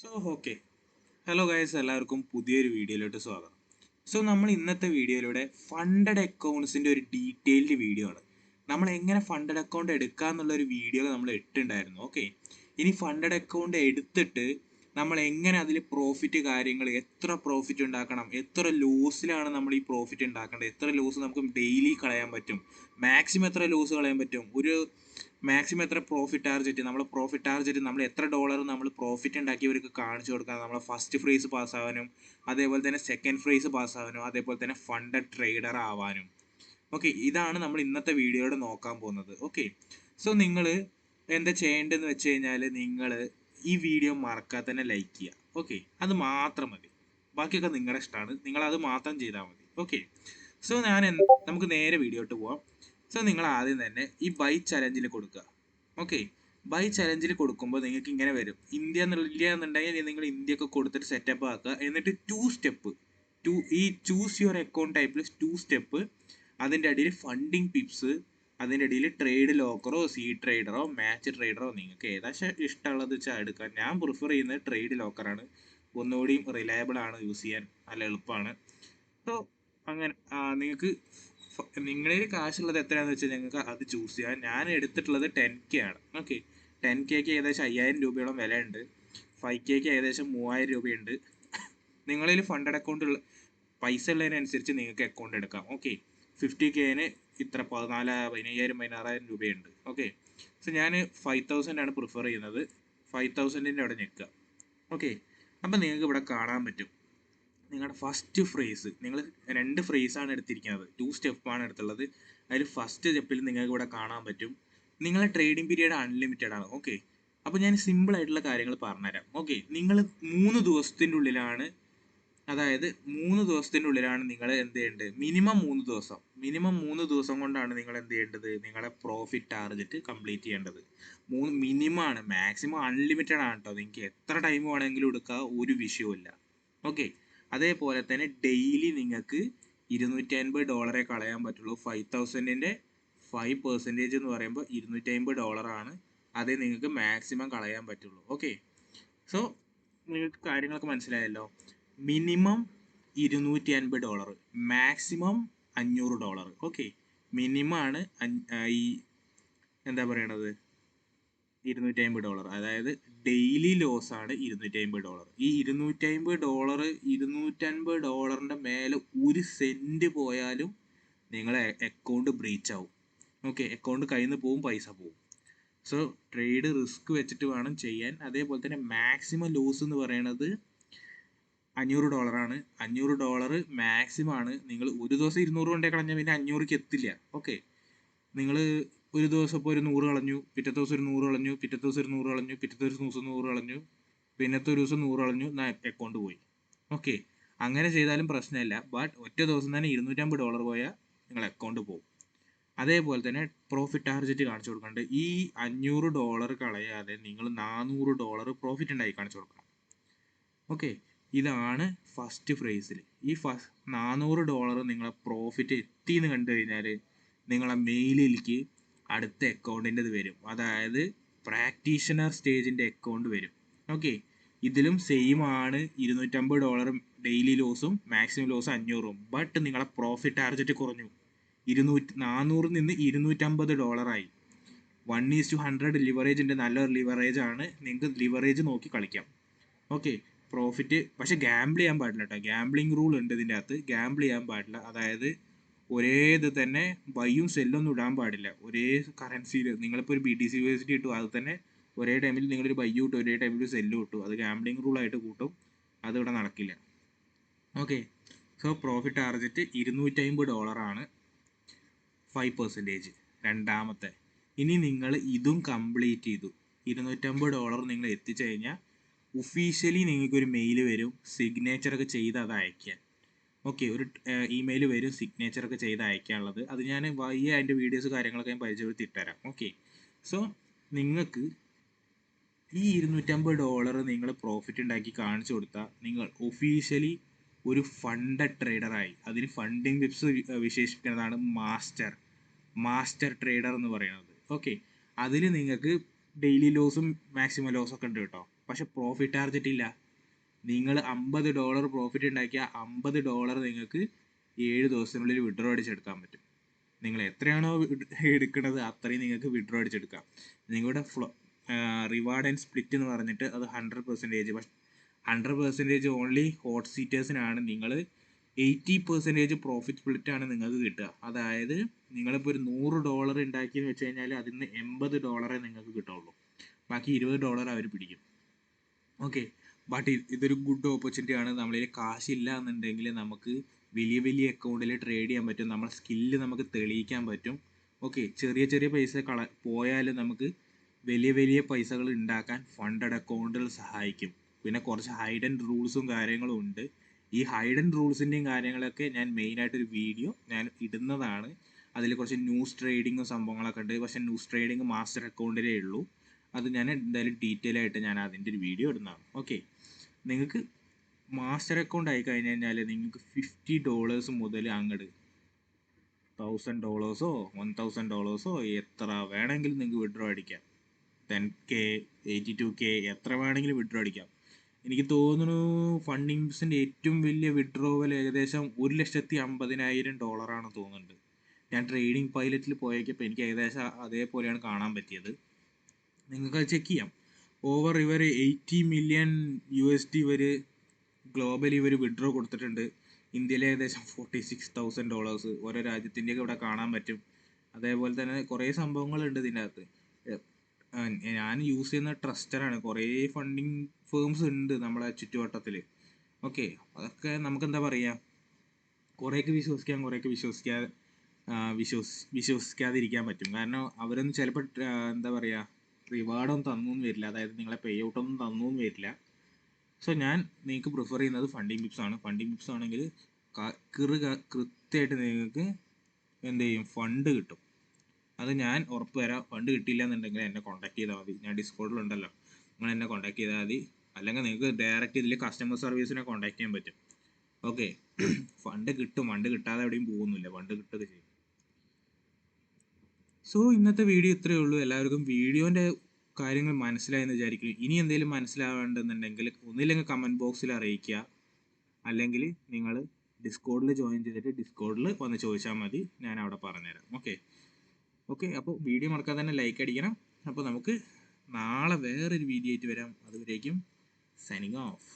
So okay hello guys എല്ലാവർക്കും പുതിയൊരു വീഡിയോയിലോട്ട് സ്വാഗതം. സോ നമ്മൾ ഇന്നത്തെ വീഡിയോയിലൂടെ ഫണ്ടഡ് അക്കൗണ്ട്സിന്റെ ഒരു ഡീറ്റെയിൽഡ് വീഡിയോ ആണ്. നമ്മൾ എങ്ങനെ ഫണ്ടഡ് അക്കൗണ്ട് എടുക്കുക എന്നുള്ളൊരു വീഡിയോ നമ്മൾ ഇട്ടുണ്ടായിരുന്നു ഓക്കെ ഇനി ഫണ്ടഡ് അക്കൗണ്ട് എടുത്തിട്ട് നമ്മൾ എങ്ങനെ അതിൽ പ്രോഫിറ്റ് കാര്യങ്ങൾ എത്ര പ്രോഫിറ്റ് ഉണ്ടാക്കണം എത്ര ലോസിലാണ് നമ്മൾ ഈ പ്രോഫിറ്റ് ഉണ്ടാക്കേണ്ടത് എത്ര ലോസ് നമുക്ക് ഡെയിലി കളയാൻ പറ്റും മാക്സിമം എത്ര ലോസ് കളയാൻ പറ്റും ഒരു മാക്സിമം എത്ര പ്രോഫിറ്റ് ടാർജറ്റ് നമ്മൾ പ്രോഫിറ്റ് ടാർജറ്റ് നമ്മൾ എത്ര ഡോളർ നമ്മൾ പ്രോഫിറ്റ് ഉണ്ടാക്കിയവർക്ക് കാണിച്ചു കൊടുക്കാൻ നമ്മൾ ഫസ്റ്റ് ഫ്രേസ് പാസ്സാവാനും അതേപോലെ തന്നെ സെക്കൻഡ് ഫ്രേസ് പാസ്സാവാനും അതേപോലെ തന്നെ ഫണ്ട് ട്രേഡർ ആവാനും. ഓക്കെ ഇതാണ് നമ്മൾ ഇന്നത്തെ വീഡിയോയുടെ നോക്കാൻ പോകുന്നത്. ഓക്കെ സോ നിങ്ങൾ എന്താ ചെയ്യേണ്ടതെന്ന് വെച്ച് കഴിഞ്ഞാൽ നിങ്ങൾ ഈ വീഡിയോ മറക്കാതെ തന്നെ ലൈക്ക് ചെയ്യുക. ഓക്കെ അത് മാത്രം മതി. ബാക്കിയൊക്കെ നിങ്ങളുടെ ഇഷ്ടമാണ്. നിങ്ങളത് മാത്രം ചെയ്താൽ മതി. ഓക്കെ സോ ഞാൻ നമുക്ക് നേരെ വീഡിയോട്ട് പോവാം. സോ നിങ്ങൾ ആദ്യം തന്നെ ഈ ബൈ ചലഞ്ചിൽ കൊടുക്കുക. ഓക്കെ ബൈ ചലഞ്ചിൽ കൊടുക്കുമ്പോൾ നിങ്ങൾക്ക് ഇങ്ങനെ വരും. ഇന്ത്യ എന്നുള്ള എന്നുണ്ടെങ്കിൽ നിങ്ങൾ ഇന്ത്യയൊക്കെ കൊടുത്തിട്ട് സെറ്റപ്പ് ആക്കുക. എന്നിട്ട് ടു സ്റ്റെപ്പ് ടു ഈ ചൂസ് യുവർ അക്കൗണ്ട് ടൈപ്പിൽ ടു സ്റ്റെപ്പ് അതിന്റെ അടിയിൽ ഫണ്ടിങ് പിപ്സ് അതിന്റെ ഇടയിൽ ട്രേഡ് ലോക്കറോ സി ട്രേഡറോ മാച്ച് ട്രേഡറോ നിങ്ങൾക്ക് ഏതാ ഇഷ്ടമുള്ളത് വെച്ചാൽ എടുക്കാം ഞാൻ പ്രിഫർ ചെയ്യുന്നത് ട്രേഡ് ലോക്കറാണ് ഒന്നുകൂടിയും റിലയബിൾ ആണ് യൂസ് ചെയ്യാൻ നല്ല എളുപ്പമാണ്. സോ അങ്ങനെ നിങ്ങൾക്ക് നിങ്ങളിൽ കാശുള്ളത് എത്രയാണെന്ന് വെച്ചാൽ നിങ്ങൾക്ക് അത് ചൂസ് ചെയ്യാം. ഞാൻ എടുത്തിട്ടുള്ളത് ടെൻ കെ ആണ്. ഓക്കെ ടെൻ കെക്ക് ഏകദേശം അയ്യായിരം രൂപയോളം വിലയുണ്ട്. ഫൈവ് കെക്ക് ഏകദേശം മൂവായിരം രൂപയുണ്ട്. നിങ്ങളിൽ ഫണ്ടഡ് അക്കൗണ്ട് ഉള്ള പൈസ ഉള്ളതിനനുസരിച്ച് നിങ്ങൾക്ക് അക്കൗണ്ട് എടുക്കാം. ഓക്കെ ഫിഫ്റ്റി കെന് ഇത്ര പതിനാല് പതിനയ്യായിരം പതിനാറായിരം രൂപയുണ്ട്. ഓക്കെ സോ ഞാൻ ഫൈവ് തൗസൻഡ് ആണ് പ്രിഫർ ചെയ്യുന്നത്. ഫൈവ് തൗസൻഡിന്റെ അവിടെ നിൽക്കുക ഓക്കെ അപ്പം നിങ്ങൾക്ക് ഇവിടെ കാണാൻ പറ്റും. നിങ്ങളുടെ ഫസ്റ്റ് ഫ്രേസ് നിങ്ങൾ രണ്ട് ഫ്രേസാണ് എടുത്തിരിക്കുന്നത്. ടു സ്റ്റെപ്പാണ് എടുത്തുള്ളത്. അതിൽ ഫസ്റ്റ് സ്റ്റെപ്പിൽ നിങ്ങൾക്ക് ഇവിടെ കാണാൻ പറ്റും. നിങ്ങളുടെ ട്രേഡിംഗ് പീരീഡ് അൺലിമിറ്റഡ് ആണ്. ഓക്കെ അപ്പോൾ ഞാൻ സിമ്പിൾ ആയിട്ടുള്ള കാര്യങ്ങൾ പറഞ്ഞുതരാം. ഓക്കെ നിങ്ങൾ മൂന്ന് ദിവസത്തിന്റെ ഉള്ളിലാണ് അതായത് മൂന്ന് ദിവസത്തിന്റെ ഉള്ളിലാണ് നിങ്ങൾ എന്ത് ചെയ്യേണ്ടത്? മിനിമം മൂന്ന് ദിവസം. മിനിമം മൂന്ന് ദിവസം കൊണ്ടാണ് നിങ്ങൾ എന്ത് ചെയ്യേണ്ടത്? നിങ്ങളുടെ പ്രോഫിറ്റ് ടാർഗറ്റ് കംപ്ലീറ്റ് ചെയ്യേണ്ടത്. മൂന്ന് മിനിമം ആണ്. മാക്സിമം അൺലിമിറ്റഡ് ആണ് കേട്ടോ. നിങ്ങൾക്ക് എത്ര ടൈം വേണമെങ്കിലും എടുക്കുക ഒരു വിഷയവുമില്ല. ഓക്കെ അതേപോലെ തന്നെ ഡെയിലി നിങ്ങൾക്ക് ഇരുന്നൂറ്റി അൻപത് ഡോളറെ കളയാൻ പറ്റുള്ളൂ. ഫൈവ് തൗസൻഡിന്റെ ഫൈവ് പെർസെന്റേജ് എന്ന് പറയുമ്പോൾ ഇരുന്നൂറ്റി അൻപത് ഡോളറാണ് അതേ നിങ്ങൾക്ക് മാക്സിമം കളയാൻ പറ്റുള്ളൂ. ഓക്കെ സോ നിങ്ങൾക്ക് കാര്യങ്ങളൊക്കെ മനസ്സിലായല്ലോ. മിനിമം ഇരുന്നൂറ്റി അൻപത് ഡോളർ മാക്സിമം അഞ്ഞൂറ് ഡോളർ ഓക്കെ മിനിമം ആണ് ഈ എന്താ പറയണത്? ഇരുന്നൂറ്റി അമ്പത് ഡോളർ അതായത് ഡെയിലി ലോസ് ആണ് ഇരുന്നൂറ്റി അമ്പത് ഡോളർ ഈ ഇരുന്നൂറ്റി അമ്പത് ഡോളർ ഇരുന്നൂറ്റൻപത് ഡോളറിന്റെ മേലെ ഒരു സെന്റ് പോയാലും നിങ്ങളെ അക്കൗണ്ട് ബ്രീച്ച് ആവും. ഓക്കെ അക്കൗണ്ട് കയ്യിൽ നിന്ന് പോവും പൈസ പോവും. സോ ട്രേഡ് റിസ്ക് വെച്ചിട്ട് വേണം ചെയ്യാൻ. അതേപോലെ തന്നെ മാക്സിമം ലോസ് എന്ന് പറയുന്നത് അഞ്ഞൂറ് ഡോളറാണ് അഞ്ഞൂറ് ഡോളർ മാക്സിമം ആണ്. നിങ്ങൾ ഒരു ദിവസം ഇരുന്നൂറ് കൊണ്ടേ കളഞ്ഞാൽ പിന്നെ അഞ്ഞൂറിക്ക് എത്തില്ല. ഓക്കെ നിങ്ങൾ ഒരു ദിവസം ഇപ്പോൾ ഒരു നൂറ് കളഞ്ഞു പിറ്റത്തെ ദിവസം ഒരു നൂറ് കളഞ്ഞു പിറ്റത്തെ ദിവസം ഒരു നൂറ് കളഞ്ഞു പിറ്റത്തെ ഒരു ദിവസം നൂറ് കളഞ്ഞു പിന്നത്തെ ഒരു ദിവസം നൂറ് കളഞ്ഞു അക്കൗണ്ട് പോയി. ഓക്കെ അങ്ങനെ ചെയ്താലും പ്രശ്നമില്ല. ബട്ട് ഒറ്റ ദിവസം തന്നെ ഇരുന്നൂറ്റമ്പത് ഡോളർ പോയാൽ നിങ്ങൾ അക്കൗണ്ട് പോകും. അതേപോലെ തന്നെ പ്രോഫിറ്റ് ടാർജറ്റ് കാണിച്ചു കൊടുക്കണ്ട്. ഈ അഞ്ഞൂറ് ഡോളർ കളയാതെ നിങ്ങൾ നാനൂറ് ഡോളർ പ്രോഫിറ്റ് ഉണ്ടായി കാണിച്ചു കൊടുക്കണം. ഓക്കെ ഇതാണ് ഫസ്റ്റ് ഫ്രേസിൽ ഈ ഫസ്റ്റ് നാനൂറ് ഡോളർ നിങ്ങളെ പ്രോഫിറ്റ് എത്തിയെന്ന് കണ്ടു കഴിഞ്ഞാൽ നിങ്ങളെ മെയിലിലേക്ക് അടുത്ത അക്കൗണ്ടിന്റെത് വരും. അതായത് പ്രാക്ടീഷണർ സ്റ്റേജിന്റെ അക്കൗണ്ട് വരും. ഓക്കെ ഇതിലും സെയിം ആണ്. ഇരുന്നൂറ്റമ്പത് ഡോളറും ഡെയിലി ലോസും മാക്സിമം ലോസ് അഞ്ഞൂറും. ബട്ട് നിങ്ങളെ പ്രോഫിറ്റ് ടാർജറ്റ് കുറഞ്ഞു. ഇരുന്നൂറ്റി നാനൂറിൽ നിന്ന് ഇരുന്നൂറ്റമ്പത് ഡോളറായി വൺ ഈസ് ടു ഹൺഡ്രഡ് ലിവറേജിന്റെ നല്ലൊരു ലിവറേജ് ആണ്. നിങ്ങൾക്ക് ലിവറേജ് നോക്കി കളിക്കാം. ഓക്കെ പ്രോഫിറ്റ് പക്ഷേ ഗാംബിൾ ചെയ്യാൻ പാടില്ല കേട്ടോ ഗാംബ്ലിംഗ് റൂൾ ഉണ്ട് ഇതിന്റെ അകത്ത്. ഗാംബിൾ ചെയ്യാൻ പാടില്ല. അതായത് ഒരേ ഇത് തന്നെ ബൈയും സെല്ലൊന്നും ഇടാൻ പാടില്ല. ഒരേ കറൻസിയിൽ നിങ്ങളിപ്പോൾ ഒരു B T C U S D ഇട്ടു അത് തന്നെ ഒരേ ടൈമിൽ നിങ്ങളൊരു ബൈയും ഇട്ടു ഒരേ ടൈമിൽ സെല്ലും ഇട്ടു. അത് ഗാംബ്ലിംഗ് റൂളായിട്ട് കൂട്ടും. അത് ഇവിടെ നടക്കില്ല. ഓക്കെ സോ പ്രോഫിറ്റ് ടാർഗറ്റ് ഇരുന്നൂറ്റമ്പത് ഡോളറാണ് ഫൈവ് പെർസെന്റേജ് രണ്ടാമത്തെ. ഇനി നിങ്ങൾ ഇതും കംപ്ലീറ്റ് ചെയ്തു. ഇരുന്നൂറ്റമ്പത് ഡോളർ നിങ്ങൾ എത്തിച്ചു കഴിഞ്ഞാൽ ഒഫീഷ്യലി നിങ്ങൾക്ക് ഒരു മെയിൽ വരും. സിഗ്നേച്ചർ ഒക്കെ ചെയ്ത് അത് അയക്കാൻ ഓക്കെ ഒരു ഇമെയിൽ വരും സിഗ്നേച്ചർ ഒക്കെ ചെയ്ത് അയക്കാനുള്ളത്. അത് ഞാൻ വയ്യ അതിന്റെ വീഡിയോസ് കാര്യങ്ങളൊക്കെ ഞാൻ പരിചയപ്പെടുത്തി ഇട്ടുതരാം ഓക്കെ. സോ നിങ്ങൾക്ക് ഈ ഇരുന്നൂറ്റമ്പത് ഡോളർ നിങ്ങൾ പ്രോഫിറ്റ് ഉണ്ടാക്കി കാണിച്ചു കൊടുത്താൽ നിങ്ങൾ ഒഫീഷ്യലി ഒരു ഫണ്ട് ട്രേഡറായി അതിന് ഫണ്ടിങ് വിപ്സ് വിശേഷിപ്പിക്കുന്നതാണ് മാസ്റ്റർ മാസ്റ്റർ ട്രേഡർ എന്ന് പറയുന്നത്. ഓക്കെ. അതിൽ നിങ്ങൾക്ക് ഡെയിലി ലോസും മാക്സിമം ലോസും ഒക്കെ ഉണ്ട് കേട്ടോ. പക്ഷെ പ്രോഫിറ്റ് ടാർഗറ്റ് ഇല്ല. നിങ്ങൾ അമ്പത് ഡോളർ പ്രോഫിറ്റ് ഉണ്ടാക്കിയ അമ്പത് ഡോളർ നിങ്ങൾക്ക് ഏഴ് ദിവസത്തിനുള്ളിൽ വിഡ്രോ അടിച്ചെടുക്കാൻ പറ്റും. നിങ്ങൾ എത്രയാണോ എടുക്കുന്നത് അത്രയും നിങ്ങൾക്ക് വിഡ്രോ അടിച്ചെടുക്കാം. നിങ്ങളുടെ ഫ്ലോ റിവാർഡ് ആൻഡ് സ്പ്ലിറ്റ് എന്ന് പറഞ്ഞിട്ട് അത് hundred percentage hundred percentage only hot സീറ്റേഴ്സിനാണ് നിങ്ങൾ എയ്റ്റി പെർസെന്റേജ് പ്രോഫിറ്റ് സ്പ്ലിറ്റ് ആണ് നിങ്ങൾക്ക് കിട്ടുക. അതായത് നിങ്ങളിപ്പോൾ ഒരു നൂറ് ഡോളർ ഉണ്ടാക്കിയെന്ന് വെച്ച് കഴിഞ്ഞാൽ അതിൽ നിന്ന് എൺപത് ഡോളറേ നിങ്ങൾക്ക് കിട്ടുള്ളൂ ബാക്കി ഇരുപത് ഡോളർ അവർ പിടിക്കും. ഓക്കെ ബട്ട് ഇതൊരു ഗുഡ് ഓപ്പർച്യൂണിറ്റി ആണ്. നമ്മളിൽ കാശില്ല എന്നുണ്ടെങ്കിൽ നമുക്ക് വലിയ വലിയ അക്കൗണ്ടിൽ ട്രേഡ് ചെയ്യാൻ പറ്റും. നമ്മളെ സ്കില്ല് നമുക്ക് തെളിയിക്കാൻ പറ്റും. ഓക്കെ ചെറിയ ചെറിയ പൈസ കള പോയാലും നമുക്ക് വലിയ വലിയ പൈസകൾ ഉണ്ടാക്കാൻ ഫണ്ടഡ് അക്കൗണ്ടുകൾ സഹായിക്കും. പിന്നെ കുറച്ച് ഹൈഡൻ റൂൾസും കാര്യങ്ങളും ഉണ്ട്. ഈ ഹൈഡൻ റൂൾസിന്റെയും കാര്യങ്ങളൊക്കെ ഞാൻ മെയിനായിട്ടൊരു വീഡിയോ ഞാൻ ഇടുന്നതാണ്. അതിൽ കുറച്ച് ന്യൂസ് ട്രേഡിങ്ങും സംഭവങ്ങളൊക്കെ ഉണ്ട്. പക്ഷേ ന്യൂസ് ട്രേഡിങ് മാസ്റ്റർ അക്കൗണ്ടിലേ ഉള്ളൂ. അത് ഞാൻ എന്തായാലും ഡീറ്റെയിൽ ആയിട്ട് ഞാൻ അതിന്റെ ഒരു വീഡിയോ ഇടുന്നതാണ്. ഓക്കെ നിങ്ങൾക്ക് മാസ്റ്റർ അക്കൗണ്ട് ആയി കഴിഞ്ഞ് കഴിഞ്ഞാൽ നിങ്ങൾക്ക് ഫിഫ്റ്റി ഡോളേഴ്സ് മുതൽ അങ്ങോട്ട് തൗസൻഡ് ഡോളേഴ്സോ വൺ തൗസൻഡ് ഡോളേഴ്സോ എത്ര വേണമെങ്കിലും നിങ്ങൾക്ക് വിഡ്രോ അടിക്കാം. Ten K eighty two K എത്ര വേണമെങ്കിലും വിഡ്രോ അടിക്കാം. എനിക്ക് തോന്നുന്നു ഫണ്ടിങ്സിന്റെ ഏറ്റവും വലിയ വിഡ്രോവൽ ഏകദേശം ഒരു ലക്ഷത്തി അമ്പതിനായിരം ഡോളറാണ് തോന്നുന്നുണ്ട്. ഞാൻ ട്രേഡിംഗ് പൈലറ്റിൽ പോയേക്കപ്പോൾ എനിക്ക് ഏകദേശം അതേപോലെയാണ് കാണാൻ പറ്റിയത്. നിങ്ങൾക്ക് ചെക്ക് ചെയ്യാം. ഓവർ ഇവർ eighty million U S D ഇവർ ഗ്ലോബലി ഇവർ വിഡ്രോ കൊടുത്തിട്ടുണ്ട്. ഇന്ത്യയിലെ ഏകദേശം ഫോർട്ടി സിക്സ് തൗസൻഡ് ഡോളേഴ്സ് ഓരോ രാജ്യത്തിന്റെയൊക്കെ ഇവിടെ കാണാൻ പറ്റും. അതേപോലെ തന്നെ കുറേ സംഭവങ്ങളുണ്ട് ഇതിന്റെ അകത്ത് ഞാൻ യൂസ് ചെയ്യുന്ന ട്രസ്റ്ററാണ് കുറേ ഫണ്ടിങ് ഫേംസ് ഉണ്ട് നമ്മളെ ചുറ്റുവട്ടത്തിൽ ഓക്കെ അതൊക്കെ നമുക്ക് എന്താ പറയുക കുറേയൊക്കെ വിശ്വസിക്കാം കുറേയൊക്കെ വിശ്വസിക്കാൻ വിശ്വസ് വിശ്വസിക്കാതിരിക്കാൻ പറ്റും. കാരണം അവരൊന്നും ചിലപ്പോൾ എന്താ പറയുക റിവാർഡൊന്നും തന്നൊന്നും വരില്ല. അതായത് നിങ്ങളെ പേ ഔട്ടൊന്നും തന്നൊന്നും വരില്ല. സോ ഞാൻ നിങ്ങൾക്ക് പ്രിഫർ ചെയ്യുന്നത് ഫണ്ടിങ് ടിപ്സ് ആണ്. ഫണ്ടിങ് ടിപ്സ് ആണെങ്കിൽ കിറ് കൃത്യമായിട്ട് നിങ്ങൾക്ക് എന്ത് ചെയ്യും? ഫണ്ട് കിട്ടും. അത് ഞാൻ ഉറപ്പ് തരാം. ഫണ്ട് കിട്ടിയില്ല എന്നുണ്ടെങ്കിൽ എന്നെ കോൺടാക്ട് ചെയ്താൽ മതി. ഞാൻ ഡിസ്കൗണ്ടിലുണ്ടല്ലോ നിങ്ങൾ എന്നെ കോൺടാക്ട് ചെയ്താൽ മതി. അല്ലെങ്കിൽ നിങ്ങൾക്ക് ഡയറക്റ്റ് ഇതിൽ കസ്റ്റമർ സർവീസിനെ കോൺടാക്ട് ചെയ്യാൻ പറ്റും. ഓക്കെ ഫണ്ട് കിട്ടും. ഫണ്ട് കിട്ടാതെ എവിടെയും പോകുന്നില്ല. ഫണ്ട് കിട്ടുക ചെയ്യും. സോ ഇന്നത്തെ വീഡിയോ ഇത്രയേ ഉള്ളൂ. എല്ലാവർക്കും വീഡിയോന്റെ കാര്യങ്ങൾ മനസ്സിലായെന്ന് വിചാരിക്കും ഇനി എന്തെങ്കിലും മനസ്സിലാവേണ്ടെന്നുണ്ടെങ്കിൽ ഒന്നില്ലെങ്കിൽ കമന്റ് ബോക്സിൽ അറിയിക്കുക. അല്ലെങ്കിൽ നിങ്ങൾ ഡിസ്കോഡിൽ ജോയിൻ ചെയ്തിട്ട് ഡിസ്കോഡിൽ വന്ന് ചോദിച്ചാൽ മതി. ഞാൻ അവിടെ പറഞ്ഞുതരാം. ഓക്കെ ഓക്കെ അപ്പോൾ വീഡിയോ മറക്കാതെ തന്നെ ലൈക്ക് അടിക്കണം. അപ്പോൾ നമുക്ക് നാളെ വേറൊരു വീഡിയോ ആയിട്ട് വരാം. അതുവരേക്കും സൈനിങ് ഓഫ്